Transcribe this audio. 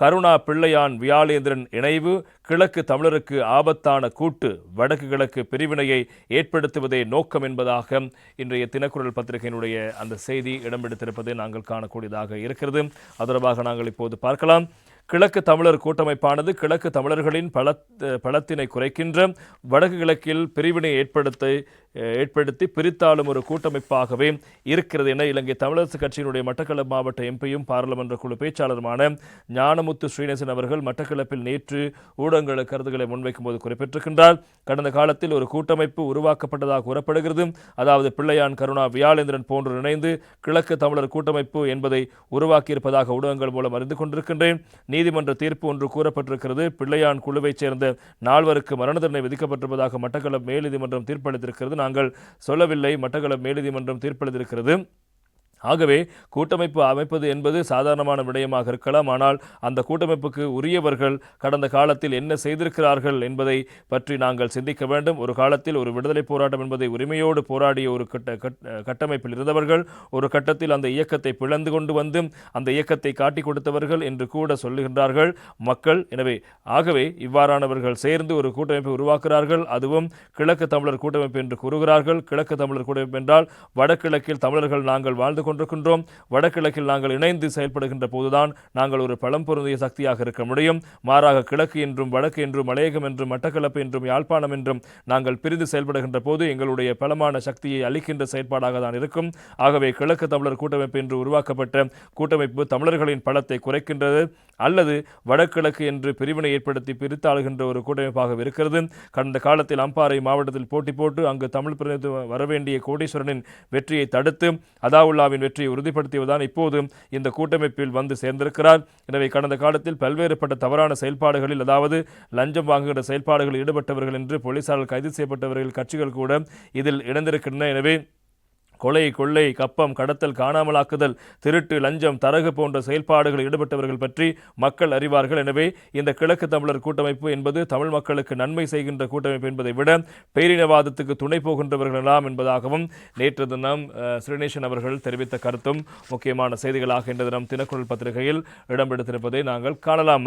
கருணா பிள்ளையான் வியாளேந்திரன் இணைவு கிழக்கு தமிழருக்கு ஆபத்தான கூட்டு வடக்கு கிழக்கு பிரிவினையை ஏற்படுத்துவதே நோக்கம் என்பதாக இன்றைய தினக்குரல் பத்திரிகையினுடைய அந்த செய்தி இடம்பெடுத்திருப்பதை நாங்கள் காணக்கூடியதாக இருக்கிறது. அது தொடர்பாக நாங்கள் இப்போது பார்க்கலாம். கிழக்கு தமிழர் கூட்டமைப்பானது கிழக்கு தமிழர்களின் பலத் பலத்தினை குறைக்கின்ற வடக்கு கிழக்கில் பிரிவினை ஏற்படுத்த ஏற்படுத்தி பிரித்தாளும் ஒரு கூட்டமைப்பாகவே இருக்கிறது என இலங்கை தமிழரசு கட்சியினுடைய மட்டக்களப்பு மாவட்ட எம்பியும் பாராளுமன்ற குழு பேச்சாளருமான ஞானமுத்து ஸ்ரீநேசன் அவர்கள் மட்டக்களப்பில் நேற்று ஊடகங்களுக்கு கருத்துக்களை முன்வைக்கும் போது குறிப்பிட்டிருக்கின்றார். கடந்த காலத்தில் ஒரு கூட்டமைப்பு உருவாக்கப்பட்டதாக கூறப்படுகிறது. அதாவது பிள்ளையான் கருணா வியாழேந்திரன் போன்று இணைந்து கிழக்கு தமிழர் கூட்டமைப்பு என்பதை உருவாக்கியிருப்பதாக ஊடகங்கள் மூலம் அறிந்து கொண்டிருக்கின்றேன். நீதிமன்ற தீர்ப்பு ஒன்று கூறப்பட்டிருக்கிறது. பிள்ளையான் குழுவைச் சேர்ந்த நால்வருக்கு மரண தண்டனை விதிக்கப்பட்டிருப்பதாக மட்டக்களப் மேல்நீதிமன்றம் தீர்ப்பளித்திருக்கிறது. நாங்கள் சொல்லவில்லை மட்டக்களப் மேல்நீதிமன்றம் தீர்ப்பளித்திருக்கிறது. ஆகவே கூட்டமைப்பு அமைப்பது என்பது சாதாரணமான விடயமாக இருக்கலாம். ஆனால் அந்த கூட்டமைப்புக்கு உரியவர்கள் கடந்த காலத்தில் என்ன செய்திருக்கிறார்கள் என்பதை பற்றி நாங்கள் சிந்திக்க வேண்டும். ஒரு காலத்தில் ஒரு விடுதலை போராட்டம் என்பதை உரிமையோடு போராடிய ஒரு கட்ட கட்டமைப்பில் இருந்தவர்கள் ஒரு கட்டத்தில் அந்த இயக்கத்தை பிளந்து கொண்டு வந்து அந்த இயக்கத்தை காட்டி கொடுத்தவர்கள் என்று கூட சொல்லுகின்றார்கள் மக்கள். எனவே ஆகவே இவ்வாறானவர்கள் சேர்ந்து ஒரு கூட்டமைப்பை உருவாக்குகிறார்கள். அதுவும் கிழக்கு தமிழர் கூட்டமைப்பு என்று கூறுகிறார்கள். கிழக்கு தமிழர் கூட்டமைப்பு என்றால் வடகிழக்கில் தமிழர்கள் நாங்கள் வாழ்ந்து கொண்டிருக்கின்றோம். வடகிழக்கில் நாங்கள் இணைந்து செயல்படுகின்ற போதுதான் நாங்கள் ஒரு பலம் பொருந்திய சக்தியாக இருக்க முடியும். மாறாக கிழக்கு என்றும் வடக்கு என்றும் மலையகம் என்றும் மட்டக்களப்பு என்றும் யாழ்ப்பாணம் என்றும் நாங்கள் பிரிந்து செயல்படுகின்ற போது எங்களுடைய பலமான சக்தியை அளிக்கின்ற செயற்பாடாக தான் இருக்கும். ஆகவே கிழக்கு தமிழர் கூட்டமைப்பு என்று உருவாக்கப்பட்ட கூட்டமைப்பு தமிழர்களின் பலத்தை குறைக்கின்றது. அல்லது வடகிழக்கு என்று பிரிவினை ஏற்படுத்தி பிரித்தாளுகின்ற ஒரு கூட்டமைப்பாக இருக்கிறது. கடந்த காலத்தில் அம்பாறை மாவட்டத்தில் போட்டி போட்டு அங்கு தமிழ் பிரதிநிதித்துவம் வரவேண்டிய கோடீஸ்வரனின் வெற்றியை தடுத்து அதாவுல்லாவின் வெற்றியை உறுதிப்படுத்தியதுதான் இப்போது இந்த கூட்டமைப்பில் வந்து சேர்ந்திருக்கிறார். எனவே கடந்த காலத்தில் பல்வேறுபட்ட தவறான செயல்பாடுகளில் அதாவது லஞ்சம் வாங்குகிற செயல்பாடுகளில் ஈடுபட்டவர்கள் என்று போலீசாரால் கைது செய்யப்பட்டவர்கள் கட்சிகள் கூட இதில் இணைந்திருக்கின்றன. எனவே கொலை கொள்ளை கப்பம் கடத்தல் காணாமலாக்குதல் திருட்டு லஞ்சம் தரகு போன்ற செயல்பாடுகளில் ஈடுபட்டவர்கள் பற்றி மக்கள் அறிவார்கள். எனவே இந்த கிழக்கு தமிழர் கூட்டமைப்பு என்பது தமிழ் மக்களுக்கு நன்மை செய்கின்ற கூட்டமைப்பு என்பதை விட பேரினவாதத்துக்கு துணை போகின்றவர்கள் எல்லாம் என்பதாகவும் நேற்று தினம் ஸ்ரீநேசன் அவர்கள் தெரிவித்த கருத்தும் முக்கியமான செய்திகளாக இன்று தினம் தினக்குரல் பத்திரிகையில் இடம்பெடுத்திருப்பதை நாங்கள் காணலாம்.